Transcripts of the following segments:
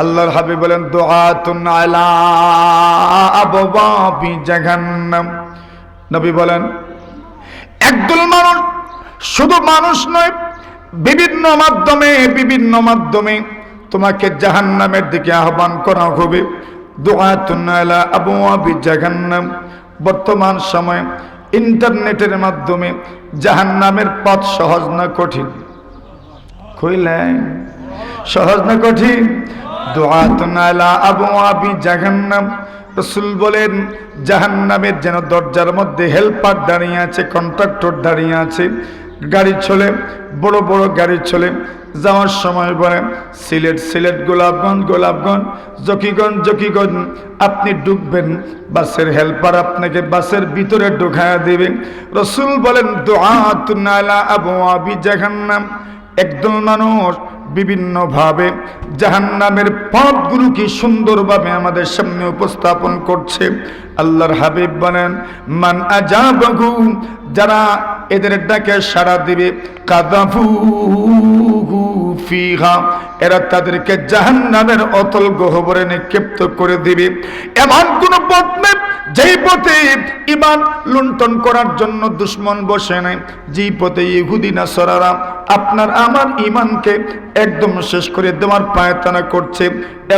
আল্লাহর হাবিব বলেন, দোয়াতুন আলা নবী বলেন, একদল মানুষ শুধু মানুষ নয়, বিভিন্ন মাধ্যমে বিভিন্ন মাধ্যমে তোমাকে জাহান্নামের দিকে আহ্বান করা হবে। বর্তমান সময়ে ইন্টারনেটের মাধ্যমে জাহান্নামের পথ সহজ না কঠিন? কইলেন সহজ না কঠিন? রসুল বলেন, জাহান্নামের যেন দরজার মধ্যে হেল্পার দাঁড়িয়ে আছে, কন্ট্রাক্টর দাঁড়িয়ে আছে, গাড়ি চলে, বড় বড় গাড়ি চলে। যাওয়ার সময় বলে, সিলেট সিলেট, গোলাপগঞ্জ গোলাপগঞ্জ, জকিগঞ্জ জকিগঞ্জ, আপনি ডুববেন, বাসের হেল্পার আপনাকে বাসের ভিতরে ঢুকায়া দেবে। রসুল বলেন, দোয়াতুন আলা আবওয়াবি জাহান্নাম। একদল মানুষ বিভিন্নভাবে জাহান্নামের পথগুলোকে সুন্দরভাবে আমাদের সামনে উপস্থাপন করছে। আল্লাহর হাবিব বলেন, মান আজা আজাবহু যারা এদের ডাকে সাড়া দিবে কাদাফু এরা তাদেরকে জাহান্নামের অতল গহবরে নিক্ষিপ্ত করে দিবে। এমন কোন পথ নেই, যেই পথে ইমান লুণ্ঠন করার জন্য দুশ্মন বসে নাই। যেই পথে ইহুদি না সরারা আপনার আমার ইমানকে একদম শেষ করে দেওয়ার পায়তানা করছে,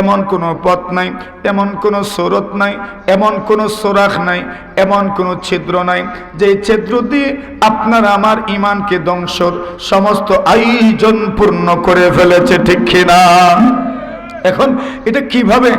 এমন কোনো পথ নাই, এমন কোনো সরত নাই, এমন কোনো সোরাখ নাই, এমন কোনো ছিদ্র নাই। যে ছিদ্র দিয়ে আপনার আমার ইমানকে ধ্বংসর সমস্ত আয়োজন পূর্ণ করে ফেলেছে, ঠিক কিনা এখন এটা কীভাবে?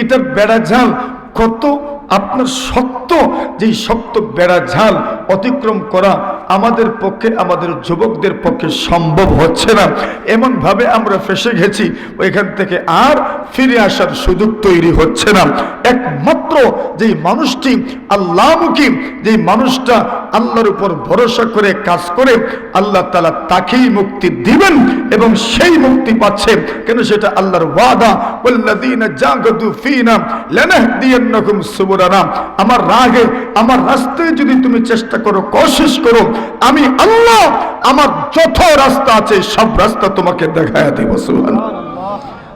এটার বেড়া ঝাল কত আপনার শক্ত যেই শক্ত বেড়া ঝাল অতিক্রম করা আমাদের পক্ষে, আমাদের যুবকদের পক্ষে সম্ভব হচ্ছে না। এমনভাবে আমরা ফেসে গেছি, ওইখান থেকে আর ফিরে আসার সুযোগ তৈরি হচ্ছে না। একমাত্র যেই মানুষটি আল্লাহমুখী, যেই মানুষটা আল্লাহর উপর ভরসা করে কাজ করে, আল্লাহ তালা তাকেই মুক্তি দিবেন এবং সেই মুক্তি পাচ্ছে। কেন সেটা আল্লাহর ওয়াদা, ওয়াল্লাযীনা জাগাদু ফীনা লানাহদিয়ান্নাকুম সুবুলানা আমার রাগে, আমার রাস্তায় যদি তুমি চেষ্টা করো, কোশিশ করো, আমি আল্লাহ, আমার যত রাস্তা আছে, সব রাস্তা তোমাকে দেখায় দেব, সুবহানাল্লাহ।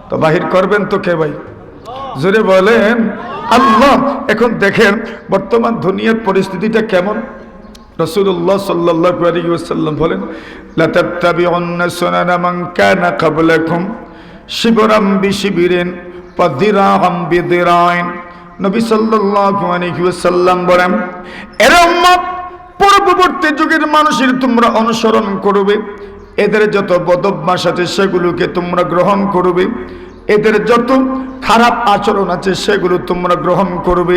তো বাহির করবেন তো কে ভাই? জোরে বলেন, আল্লাহ, এখন দেখেন, বর্তমান দুনিয়ার পরিস্থিতিটা কেমন? রসুল্লাহ ওয়াসাল্লাম বলেন শিবরাম বিশিবিরিন ওয়া দিরাহাম বিদিরাইন নবী ওয়াসাল্লাম বলেন, এর উম্মত পূর্ববর্তী যুগের মানুষের তোমরা অনুসরণ করবে। এদের যত বদভ্যাস আছে সেগুলোকে তোমরা গ্রহণ করবে। এদের যত খারাপ আচরণ আছে সেগুলো তোমরা গ্রহণ করবে।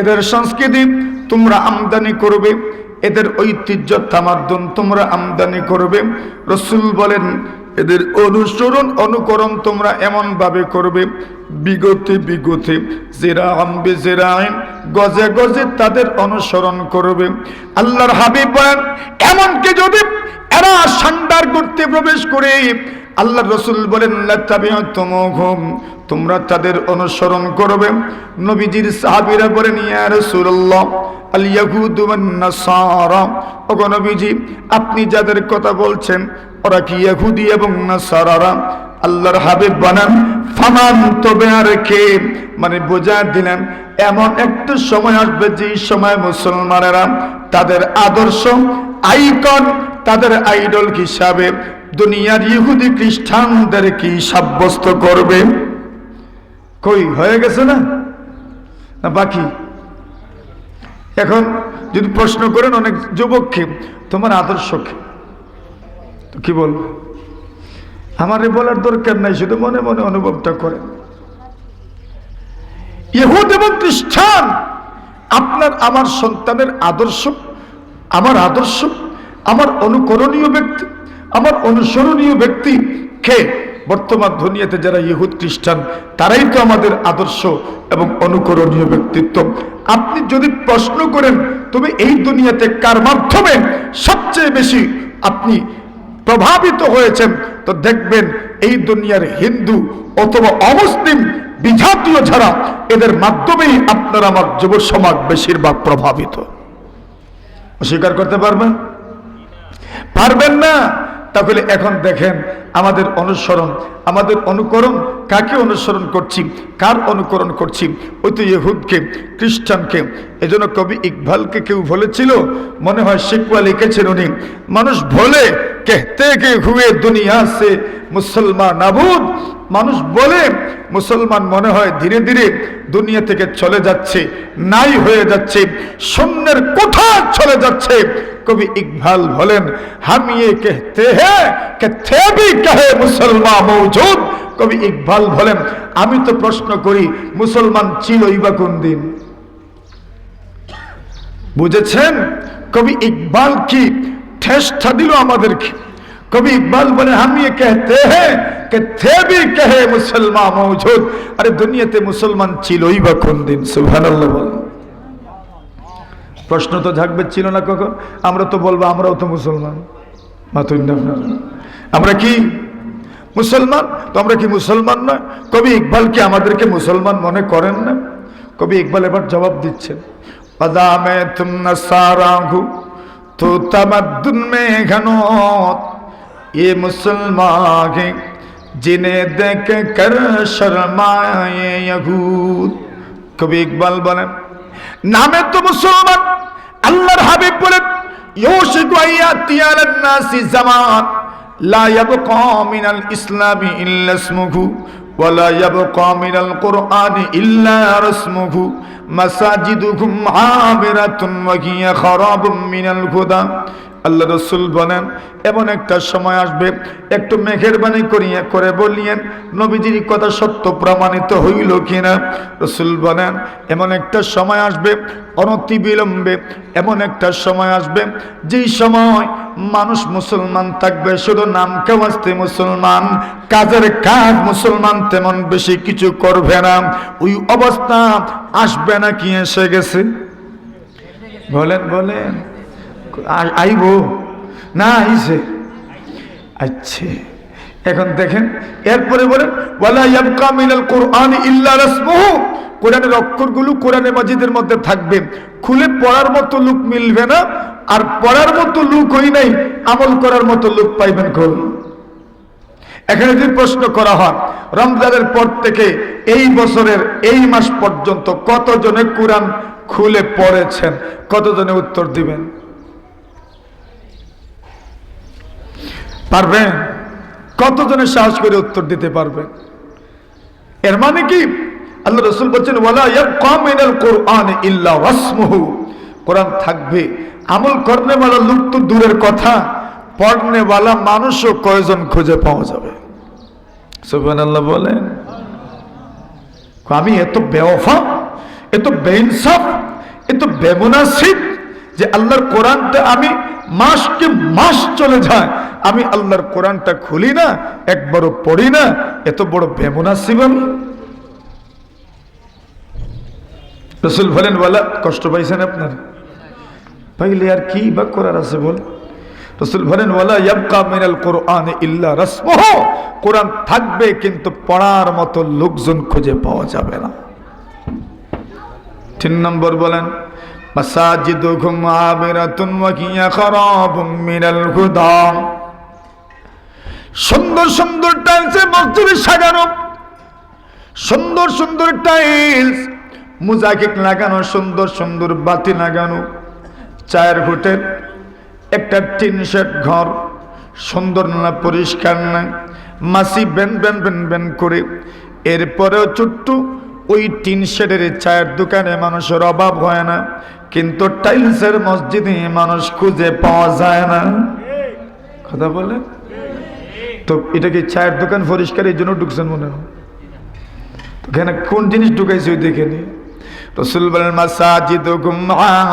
এদের সংস্কৃতি তোমরা আমদানি করবে। এদের ঐতিহ্য তামাদ্দন তোমরা আমদানি করবে। রসুল বলেন এদের অনুসরণ, অনুকরণ তোমরা এমন ভাবে করবে। বিগতে বিগতে জেরা আম্বে জেরাইন গজে গজে তাদের অনুসরণ করবে। আল্লাহর হাবিব এমনকি যদি এরা সান্ডার করতে প্রবেশ করে আল্লাহ রসুল বলেন তোমরা তাদের অনুসরণ করবে। নবীজির সাহাবিরা বলেন, ইয়া ইয়াহুদ নাসারা নবীজি, আপনি যাদের কথা বলছেন, ওরা কি ইহুদি এবং নাসারারা? আল্লাহর হাবিব বানান ফামান তবে আর কে? মানে বোঝা দিলেন, এমন একটা সময় আসবে, যে সময় মুসলমানেরা তাদের আদর্শ, আইকন, তাদের আইডল হিসাবে দুনিয়ার ইহুদি খ্রিস্টানদের কি সাব্যস্ত করবে? কই, হয়ে গেছে না? না, বাকি? এখন যদি প্রশ্ন করেন অনেক যুবককে, তোমার আদর্শ কি তো কি বলব? আমার বলার দরকার নাই, শুধু মনে মনে অনুভবটা করেন। ইহুদ এবং খ্রিস্টান, আপনার আমার সন্তানের আদর্শ, আমার আদর্শ, আমার অনুকরণীয় ব্যক্তি আমার অনুসরণীয় ব্যক্তি কে? বর্তমান দুনিয়াতে যারা ইহুদ খ্রিস্টান, তারাই তো আমাদের আদর্শ এবং অনুকরণীয় ব্যক্তিত্ব। আপনি যদি প্রশ্ন করেন, তবে এই দুনিয়াতে কার মাধ্যমে সবচেয়ে বেশি আপনি প্রভাবিত হয়েছেন, তো দেখবেন এই দুনিয়ার হিন্দু অথবা অমুসলিম বিজাতীয় ছাড়া এদের মাধ্যমেই আপনার আমার যুব সমাজ বেশিরভাগ প্রভাবিত। অস্বীকার করতে পারবেন? পারবেন না? তাহলে এখন দেখেন আমাদের অনুসরণ, আমাদের অনুকরণ, কাকে অনুসরণ করছি, কার অনুকরণ করছি? ওই তো ইহুদকে, খ্রিস্টানকে। এজন্য কবি ইকবালকে কেউ বলেছিল, মনে হয় শিকুয়া লিখেছেন উনি, মানুষ বলে, কেহতে কে হুয়ে দুনিয়া সে মুসলমান আবুদ? মানুষ বলে, মুসলমান মনে হয় ধীরে ধীরে দুনিয়া থেকে চলে যাচ্ছে, নাই হয়ে যাচ্ছে, শূন্যের কোথা চলে যাচ্ছে। কবি ইকবাল বলেন, হামিয়ে কেহতে হ্যাঁ কে থে বিক কাহে মুসলমান মৌজুদ। কবি ইকবাল বলেন, আমি তো প্রশ্ন করি, মুসলমান ছিলই বা কোন দিন? বুঝেছেন? কবি ইকবাল কি ঠেষ্ঠা দিল আমাদেরকে? কবি ইকবাল বলে আমি ইয়ে কেহতে কে থে ভি কেহে মুসলমান মৌজুদ। আরে দুনিয়াতে মুসলমান ছিলই বা কোন দিন? সুবহানাল্লাহ বলেন। প্রশ্ন তো থাকবে ছিল না কখন? আমরা তো বলব, আমরাও তো মুসলমান। মাতুন আপনারা। আমরা কি মুসলমান? তো আমরা কি মুসলমান নয় কবি ইকবাল কি আমাদেরকে মুসলমান মনে করেন না? কবি ইকবাল এবার জবাব দিচ্ছেন। বাদামে তুম না সারাঘু তো তামাদ্দুন ঘনত এ মুসলমান জিনে দেখ কর শর্মায়ে ইহুদ। কবি ইকবাল বলেন, নামে তো মুসলমান, আল্লাহর হাবিব বলেন, ইউশিকু আইয়াতি আলান নাসি জামান। لا يبقى من الإسلام إلا اسمه ولا يبقى من القرآن إلا رسمه মাসাজিদুকুম আবিরাতুন ওয়া হিয়া খারাবুম মিনাল খুদা আল্লাহ রসুল বলেন, এমন একটা সময় আসবে, একটু মেঘেরবানি করিয়া করে বলিয়েন, নবীজির কথা সত্য প্রমাণিত হইল কিনা? রসুল বলেন, এমন একটা সময় আসবে অনতি বিলম্বে এমন একটা সময় আসবে, যেই সময় মানুষ মুসলমান থাকবে, শুধু নাম আসতে মুসলমান, কাজের কাজ মুসলমান তেমন বেশি কিছু করবে না। ওই অবস্থা আসবে না কি এসে গেছে? বলেন বলেন। আইব? না, আইছে। আচ্ছা। এখন দেখেন, এরপরে বলেন, ওয়ালা ইয়াবকা মিনাল কোরআন ইল্লা রাসমুহু। কোরআনের অক্ষরগুলো কোরআনে মাজিদের মধ্যে থাকবে। খুলে পড়ার মতো লোক মিলবে না, আর পড়ার মতো লোক হই নাই, আমল করার মতো লোক পাইবেন কোন এখানে যদি প্রশ্ন করা হয়, রমজানের পর থেকে এই বছরের এই মাস পর্যন্ত কতজনে কোরআন খুলে পড়েছেন? কতজনে উত্তর দিবেন? পারবেন? কতজনে সাহস করে উত্তর দিতে পারবেন? এর মানে কি? আল্লাহ রসুল বলছেন কোরআন ইল্লা কোরআন থাকবে। আমল করনেওয়ালা লুপ্ত দূরের কথা পড়নেওয়ালা মানুষও কয়জন খুঁজে পাওয়া যাবে? সুবহানাল্লাহ বলেন, আমি এত বেওফা, এত বেইনসাফ, এত বেমুনাসিব যে আল্লাহর কোরআনটা আমি মাসকে মাস চলে যায়। আমি আল্লাহর কোরআনটা খুলি না, একবারও পড়ি না, এত বড় বেমুনাসিব আমি। রসুল বলেন বলা কষ্ট পাইছেন আপনার? পাইলে আর কি বা করার আছে বল? রসুল বলেন, ওয়ালা ইয়াবকা মিনাল কোরআন ইল্লা রাসমুহ। কোরআন থাকবে, কিন্তু পড়ার মতো লোকজন খুঁজে পাওয়া যাবে না। তিন নম্বর বলেন মাসাজিদুকুম আমিরাতুন ওয়া হিয়া খারাবুম মিনাল হুদা। সুন্দর সুন্দর টাইলসে মসজিদে সাজানো, সুন্দর সুন্দর টাইলস মুজাকিক লাগানো, সুন্দর সুন্দর বাতি লাগানো, চায়ের হোটেল একটা টিন শেড ঘর, সুন্দর না, পরিষ্কার না। মাসি বেন বেন বেন বেন করে। এরপরেও ছোট্ট ওই টিন শেডের চায়ের দোকানে মানুষের অভাব হয় না, কিন্তু টাইলসের মসজিদে মানুষ খুঁজে পাওয়া যায় না। কথা বলে তো এটা কি চায়ের দোকান পরিষ্কার? এই জন্য ঢুকছেন মনে হয়। এখানে কোন জিনিস ঢুকাইছে ওই দেখে নি। রসুল বলেন মাসাজিদ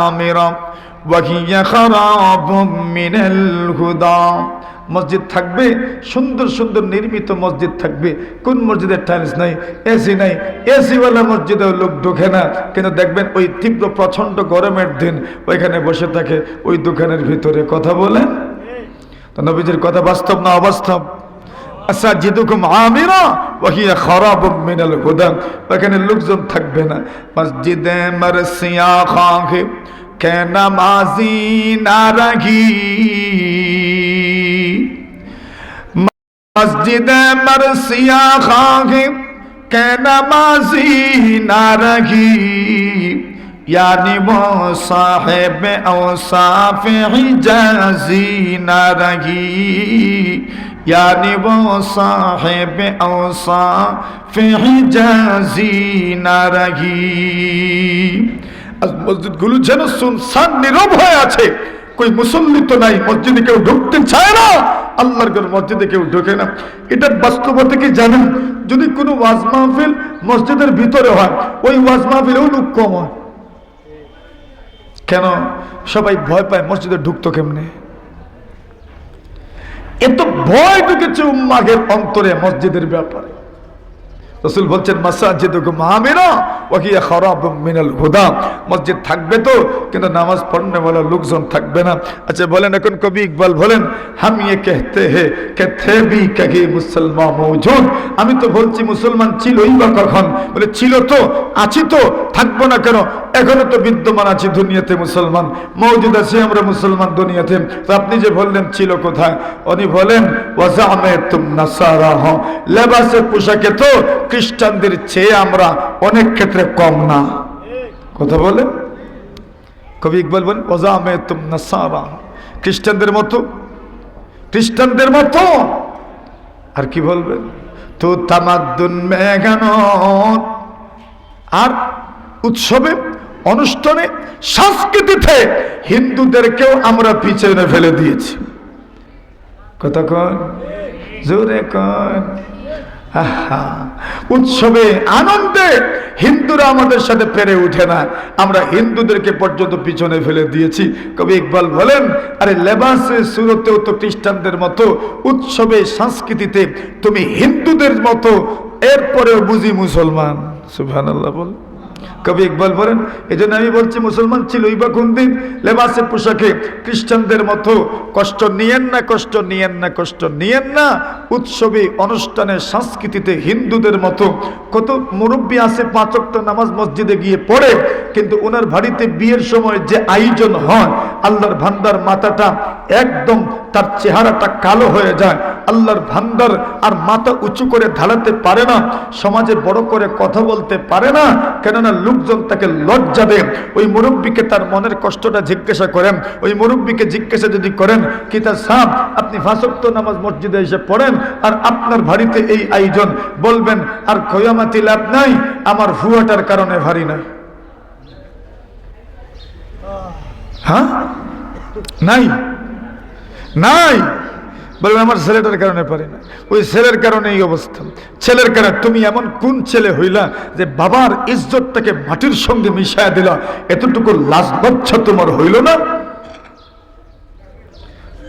আমিরা খারাবুম মিনাল মসজিদ থাকবে, সুন্দর সুন্দর নির্মিত মসজিদ থাকবে। কোন মসজিদের টাইলস নাই এসি নাই এসিওয়ালা মসজিদে লোক ঢোকে না। কিন্তু দেখবেন ওই তীব্র প্রচণ্ড গরমের দিন ওইখানে বসে থাকে, ওই দোকানের ভিতরে কথা বলে তো নবীজির কথা বাস্তব না অবাস্তব? খারাবুম মিনাল হুদা। ওখানে লোকজন থাকবে না। মসজিদে মারসিয়া খাঁকে के नमाजी ना रही। मस्जिद मरसिया खागे के नमाजी ना रही। यानी वो साहेब औसाफ हिजाजी ना रही। यानी वो साहेब औसाफ हिजाजी ना रही। আজ মসজিদগুলো যেন শুনসান নীরব হয়ে আছে। কই মুসল্লি তো নাই, মসজিদে কেউ ঢুকতে চায় না। আল্লাহর ঘর মসজিদে কেউ ঢোকে না। এটা বাস্তবতা কি জানেন? যদি কোনো ওয়াজ মাহফিল মসজিদের ভিতরে হয়, ওই ওয়াজ মাহফিলেও লোক কম হয়। কেন? সবাই ভয় পায়, মসজিদে ঢুকতো কেমনে? এত ভয় ঢুকেছে উম্মাগের অন্তরে মসজিদের ব্যাপারে। রসুল বলছেন মাসাজিদ মামিনা হুদা। মসজিদ থাকবে তো, কিন্তু নামাজ পড়নে বলা লোকজন থাকবে না। আচ্ছা বলেন, এখন কবি ইকবাল বলেন ইয়ে কেহতে হে মুসলমান মৌজুদ। আমি তো বলছি, মুসলমান ছিলই বা কখন? বলে, ছিল তো, আছি তো, থাকব না কেন? এখনও তো বিদ্যমান আছি দুনিয়াতে মুসলমান। মৌজুদ আছি আমরা মুসলমান দুনিয়াতে। তো আপনি যে বললেন, ছিল কোথায়? উনি বলেন ওয়াজামে তুম নাসারা লেবাসের পোশাকে তো খ্রিস্টানদের চেয়ে আমরা অনেক ক্ষেত্রে কম না। কথা বলে কবি ইকবাল বলেন ওজামে তুম নাসারা। খ্রিস্টানদের মতো। খ্রিস্টানদের মতো। আর কি বলবেন? তো তামাদ্দুন মেঘানত। আর উৎসবে, অনুষ্ঠানে, সংস্কৃতিতে হিন্দুদেরকেও আমরা পিছনে ফেলে দিয়েছি। কথা কন, জোরে কন। উৎসবে, আনন্দে হিন্দুরা আমাদের সাথে পেরে উঠে না। আমরা হিন্দুদেরকে পর্যন্ত পিছনে ফেলে দিয়েছি। কবি ইকবাল বলেন, আরে লেবাসে, সুরতেও তো খ্রিস্টানদের মতো, উৎসবে, সংস্কৃতিতে তুমি হিন্দুদের মতো, এরপরেও বুঝি মুসলমান। সুবহানাল্লাহ বল কবি ইকবাল বলেন এই জন্য আমি বলছি, মুসলমান ছিল বা কোন দিন? লেবাসের পোশাকে খ্রিস্টানদের মতো কষ্ট নিয়েন না, কষ্ট নিয়েন না, কষ্ট নিয়েন না। উৎসবে, অনুষ্ঠানে, সংস্কৃতিতে হিন্দুদের মতো কত মুরব্বী আছে, পাঁচক্ত নামাজ মসজিদে গিয়ে পড়ে, কিন্তু ওনার বাড়িতে বিয়ের সময় যে আয়োজন হয়, আল্লাহর ভান্ডার মাথাটা একদম তার চেহারাটা কালো হয়ে যায়। আল্লাহর ভান্ডার আর মাথা উঁচু করে ঢালাতে পারে না সমাজে বড় করে কথা বলতে পারে না কেননা লোকজন তাকে লজ্জা দেন ওই মুরব্বীকে তার মনের কষ্টটা জিজ্ঞাসা করেন। ওই মুরব্বীকে জিজ্ঞাসা যদি করেন কি তার সাহ আপনি ফাঁসক্ত নামাজ মসজিদে এসে পড়েন আর আপনার বাড়িতে এই আয়োজন? বলবেন আর খয়ামাতি লাভ নাই আমার ভুয়াটার কারণে ভারী নাই। হ্যাঁ? নাই? নাই। বলবেন আমার ছেলেটার কারণে পারি না। ওই ছেলের কারণে এই অবস্থা। ছেলের কারণে তুমি এমন কোন ছেলে হইলা যে বাবার ইজ্জতটাকে মাটির সঙ্গে মিশায়া দিলা? এতটুকু লাজবচ্ছ তোমার হইল না?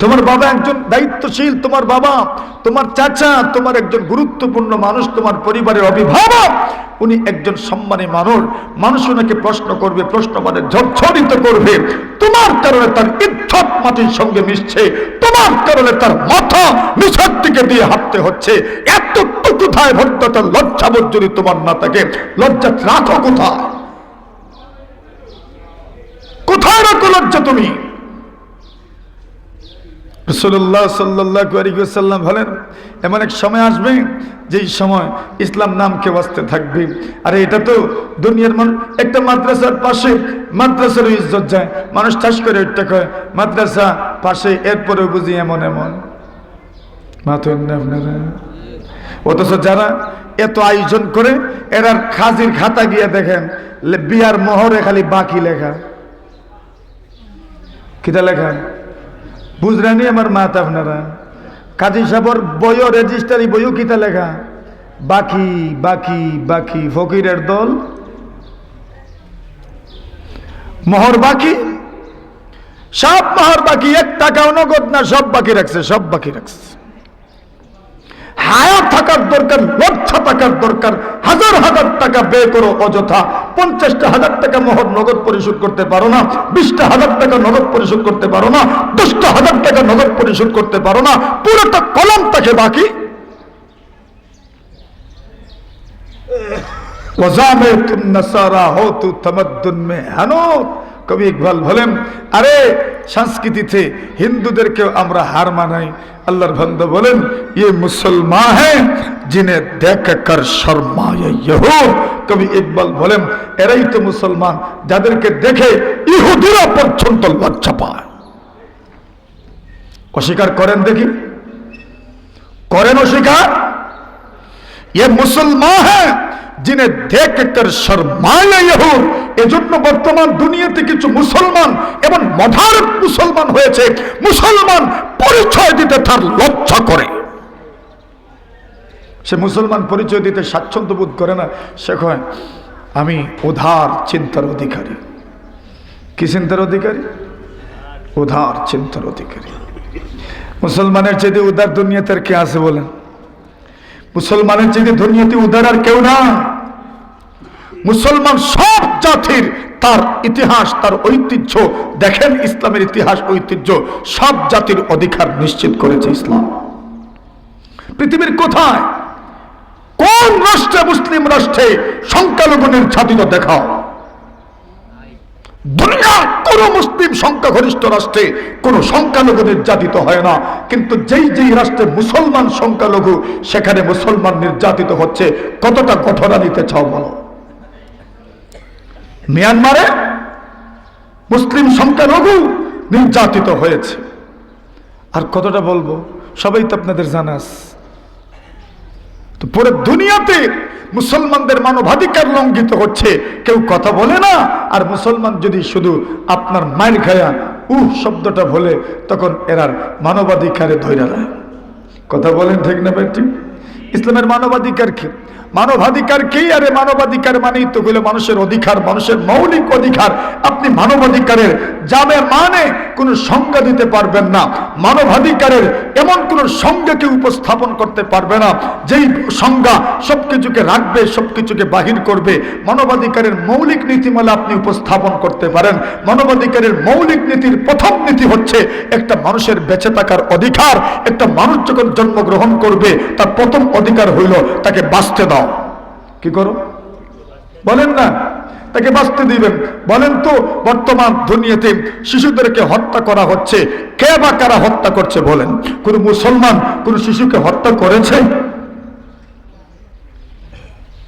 তোমার বাবা একজন দায়িত্বশীল, তোমার বাবা, তোমার চাচা, তোমার একজন গুরুত্বপূর্ণ মানুষ, তোমার পরিবারের অভিভাবক, উনি একজন সম্মানী মানুষ। মানুষ ওনাকে প্রশ্ন করবে, প্রশ্ন মানে ঝরঝরিত করবে। তোমার কারণে তার ইজ্জত মাটির সঙ্গে মিশছে, তোমার কারণে তার মাথা নিচের দিকে দিয়ে হাঁটতে হচ্ছে। এত কোথায় ভদ্রতা লজ্জাবোধ যদি তোমার না থাকে। লজ্জা রাখো কোথায়? কোথায় রাখো লজ্জা তুমি? রসুল্লাহ সাল্লাহ বলেন, এমন এক সময় আসবে যেই সময় ইসলাম নামকে বাঁচতে থাকবে। আরে এটা তো দুনিয়ার মানুষ একটা মাদ্রাসার পাশে মাদ্রাসার ইজ্জত যায়। মানুষ ঠাস করে ওইটা কয়, মাদ্রাসা পাশে, এরপরেও বুঝি এমন এমন। অথচ যারা এত আয়োজন করে, এরা খাজির খাতা গিয়ে দেখেন বিয়ার মোহরে খালি বাকি লেখা। কিতা লেখা? বুঝলেনি আমার মাত আপনারা? কাজী সাহর বইও রেজিস্টারি বইও কিতা লেখা? বাকি বাকি বাকি, ফকিরের দল? মহর বাকি? সব মহর বাকি, এক টাকাও নগদ না, সব বাকি রাখছে, সব বাকি রাখছে। হায়া থাকার দরকার, লজ্জা থাকার দরকার, হাজার হাজার টাকা ব্যয় করো অযথা। পঞ্চাশটা হাজার টাকা মহর নগদ পরিশোধ করতে পারো না, বিশটা হাজার টাকা নগদ পরিশোধ করতে পারো না, দশটা হাজার টাকা নগদ পরিশোধ করতে পারো না, পুরোটা কলম থাকে বাকি। वजामे কবি ইকবাল বলেন, আরে, সংস্কৃতিতে হিন্দুদেরকেও আমরা হার মানাই। আল্লাহর বন্ধ বলেন ইয়ে মুসলমান হ্যাঁ জিনে দেখ কর শর্মায় কবি ইকবাল বলেন, এরাই তো মুসলমান, যাদেরকে দেখে ইহুদিরা পর্যন্ত লজ্জা পায়। অস্বীকার করেন দেখি। করেন অস্বীকার? ये মুসলমান হ্যাঁ যিনি দেখ কর শর্মায় ইহুদ এজন্য বর্তমান দুনিয়াতে কিছু মুসলমান এবং মধার মুসলমান হয়েছে। মুসলমান পরিচয় দিতে তার লজ্জা করে। সে মুসলমান পরিচয় দিতে স্বাচ্ছন্দ্য বোধ করে না। সে কয়, আমি উধার চিন্তার অধিকারী। কি চিন্তার অধিকারী? উধার চিন্তার অধিকারী। মুসলমানের চেয়ে উদার দুনিয়াতে কে আছে বলেন? মুসলমানের চেয়ে ধর্মীয় উদার আর কেউ না। মুসলমান সব জাতির তার ইতিহাস, তার ঐতিহ্য, দেখেন ইসলামের ইতিহাস, ঐতিহ্য, সব জাতির অধিকার নিশ্চিত করেছে ইসলাম। পৃথিবীর কোথায়? কোন রাষ্ট্রে, মুসলিম রাষ্ট্রে সংখ্যালঘু নির্যাতিত দেখাও? দুনিয়ার কোন মুসলিম সংখ্যাগরিষ্ঠ রাষ্ট্রে কোন সংখ্যালঘু নির্যাতিত হয় না। কিন্তু যেই যেই রাষ্ট্রে মুসলমান সংখ্যালঘু, সেখানে মুসলমান নির্যাতিত হচ্ছে। কতটা ঘটনা নিতে চাও বলো? মিয়ানমারে মুসলিম সংখ্যালঘু নির্যাতিত হয়েছে। আর কতটা বলব? সবাই তো আপনাদের জানাস। তো পুরো দুনিয়াতে মুসলমানদের মানবাধিকার লঙ্ঘিত হচ্ছে। কেউ কথা বলে না, আর মুসলমান যদি শুধু আপনার মাইল খায়া উহ শব্দটা বলে, তখন এরার মানবাধিকারে নেয় কথা বলেন ঠিক না ভাই, ঠিক? ইসলামের মানবাধিকার কি? মানবাধিকার কি? আরে মানবাধিকার মানেই তো গুলো মানুষের অধিকার, মানুষের মৌলিক অধিকার। আপনি মানবাধিকারের যাবে মানে কোনো সংজ্ঞা দিতে পারবেন না। মানবাধিকারের এমন কোন সংজ্ঞাকে উপস্থাপন করতে পারবে না, যেই সংজ্ঞা সবকিছুকে রাখবে, সবকিছুকে বাহির করবে। মানবাধিকারের মৌলিক নীতিমালা আপনি উপস্থাপন করতে পারেন। মানবাধিকারের মৌলিক নীতির প্রথম নীতি হচ্ছে একটা মানুষের বেঁচে থাকার অধিকার। একটা মানুষ যখন জন্মগ্রহণ করবে, তার প্রথম অধিকার হইল তাকে বাঁচতে দাও। কি করো বলেন না। তাকে বাঁচতে দিবেন। বলেন তো, বর্তমান দুনিয়াতে শিশুদেরকে হত্যা করা হচ্ছে। কে বা কারা হত্যা করছে বলেন? কোন মুসলমান কোন শিশুকে হত্যা করেছে?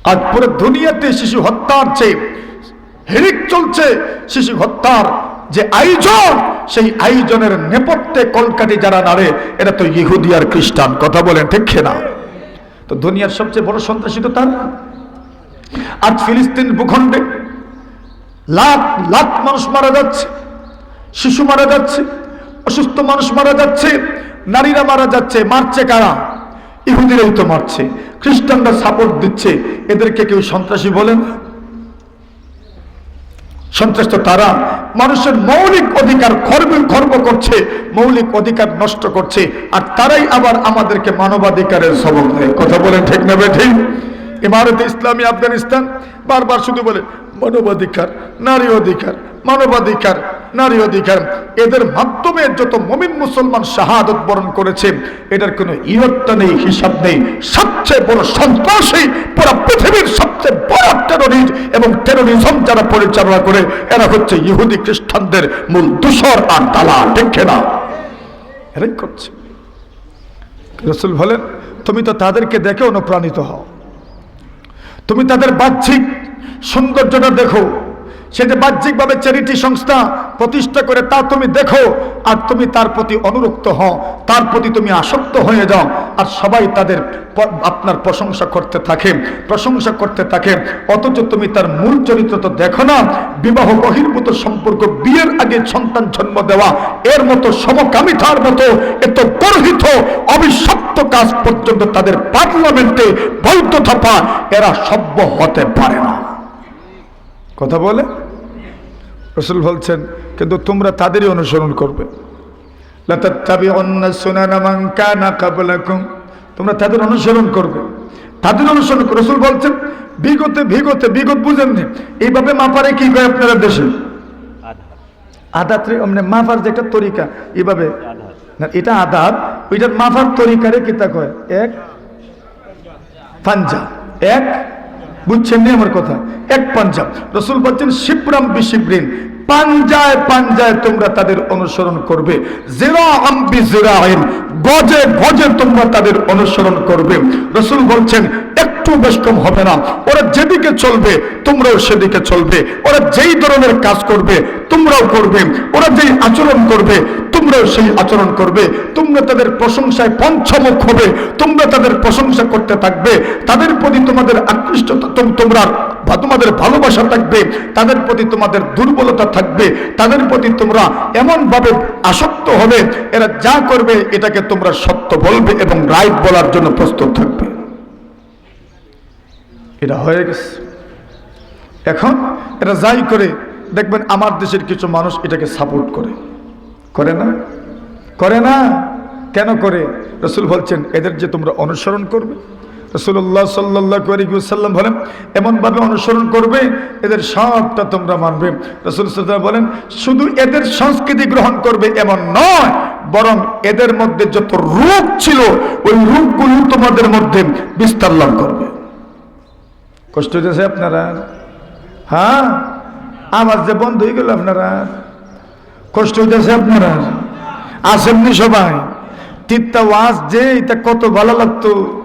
আজ পুরো দুনিয়াতে শিশু হত্যার চেয়ে হেরিক চলছে, শিশু হত্যার যে আয়োজন, সেই আয়োজনের নেপথ্যে কলকাটি যারা নাড়ে এটা তো ইহুদি আর খ্রিস্টান। কথা বলেন ঠিক না তো দুনিয়ার সবচেয়ে বড় সন্ত্রাসী তো তার। আজ ফিলিস্তিন ভূখণ্ডে লাখ লাখ মানুষ মারা যাচ্ছে, শিশু মারা যাচ্ছে, অসুস্থ মানুষ মারা যাচ্ছে, নারীরা মারা যাচ্ছে, মারছে কারা? ইহুদিরাই তো মারছে, খ্রিস্টানরা সাপোর্ট দিচ্ছে, এদেরকে কেউ সন্ত্রাসী বলেন সন্ত্রাস তো তারা, মানুষের মৌলিক অধিকার খর্ব খর্ব করছে, মৌলিক অধিকার নষ্ট করছে, আর তারাই আবার আমাদেরকে মানবাধিকারের সবক দেয়। কথা বলেন ঠিক নেবে ঠিক? ইমারত ইসলামী আফগানিস্তান বারবার শুধু বলে মানবাধিকার, নারী অধিকার, মানবাধিকার, নারী অধিকার। এদের মাধ্যমে যত মমিন মুসলমান শাহাদত বরণ করেছে এটার কোনো ইয়ত্তা নেই, হিসাব নেই। সবচেয়ে বড় সন্ত্রাসী পুরো পৃথিবীর সবচেয়ে বড় টেরোরিস্ট এবং টেরোরিজম যারা পরিচালনা করে, এরা হচ্ছে ইহুদি খ্রিস্টানদের মূল দূষর আর দালা ঠিক না এরাই করছে। রসুল বলেন, তুমি তো তাদেরকে দেখে অনুপ্রাণিত হও। তুমি তাদের বাহ্যিক সৌন্দর্যটা দেখো। সে যে বাহ্যিকভাবে চ্যারিটি সংস্থা প্রতিষ্ঠা করে, তা তুমি দেখো আর তুমি তার প্রতি অনুরক্ত হও। তার প্রতি তুমি আসক্ত হয়ে যাও আর সবাই তাদের আপনার প্রশংসা করতে থাকে, প্রশংসা করতে থাকে। অথচ তুমি তার মূল চরিত্র তো দেখো না, বিবাহ বহির্ভূত সম্পর্ক, বিয়ের আগে সন্তান জন্ম দেওয়া, এর মতো সমকামিতার মতো এত গর্হিত অবিশ্বপ্ত কাজ পর্যন্ত তাদের পার্লামেন্টে বৈধ থাপা, এরা সভ্য হতে পারে না। কথা বলে? রসুল বলছেন, কিন্তু তোমরা তাদেরই অনুসরণ করবে। তোমরা তাদের অনুসরণ করবে। তাদের অনুসরণ। রসুল বলছেন, বিগতে বিগতে, বিগত বুঝেননি। এইভাবে মাপারে কি কয় আপনারা দেশে? আদাত রে মানে মাফার যে একটা তরিকা, এইভাবে। না, এটা আদাত ওইটার মাফার তরিকারে কিতা কয়? এক পাঞ্জাব এক বুঝছেন আমার কথা? এক পাঞ্জাব। রসুল বলছেন, শিবরাম বিশিবরিন, পাঞ্জায় পাঞ্জায় তোমরা তাদের অনুসরণ করবে। জেরা আম্বি জেরাইন গজে গজে তোমরা তাদের অনুসরণ করবে। রসুল বলছেন একটু বেশকম হবে না। ওরা যেদিকে চলবে, তোমরাও সেদিকে চলবে। ওরা যেই ধরনের কাজ করবে, তোমরাও করবে। ওরা যেই আচরণ করবে, তোমরাও সেই আচরণ করবে। তোমরা তাদের প্রশংসায় পঞ্চমুখ হবে। তোমরা তাদের প্রশংসা করতে থাকবে। তাদের প্রতি তোমাদের আকৃষ্ট তোমরা তোমাদের ভালোবাসা থাকবে। তাদের প্রতি তোমাদের দুর্বলতা থাকবে। তাদের প্রতি তোমরা এমনভাবে আসক্ত হবে। এরা যা করবে, এটাকে তোমরা সত্য বলবে এবং রাইট বলার জন্য প্রস্তুত থাকবে। এটা হয়ে গেছে। এখন এটা যাই করে দেখবেন আমার দেশের কিছু মানুষ এটাকে সাপোর্ট করে। করে না? করে না? কেন করে? রসুল বলছেন, এদের যে তোমরা অনুসরণ করবে রসুল্লাহ সাল্লাহ সাল্লাম বলেন, এমনভাবে অনুসরণ করবে, এদের সবটা তোমরা মানবে। রসুল সাল্লাহ বলেন, শুধু এদের সংস্কৃতি গ্রহণ করবে এমন নয়, বরং এদের মধ্যে যত রূপ ছিল, ওই রূপগুলো তোমাদের মধ্যে বিস্তার লাভ করবে। কষ্ট হইতেছে আপনারা? হ্যাঁ? আমার যে বন্ধ হয়ে গেল আপনারা? কষ্ট হইতেছে আপনারা? আসেননি সবাই? তিনটা ওয়াজ যে, এটা কত ভালো লাগতো।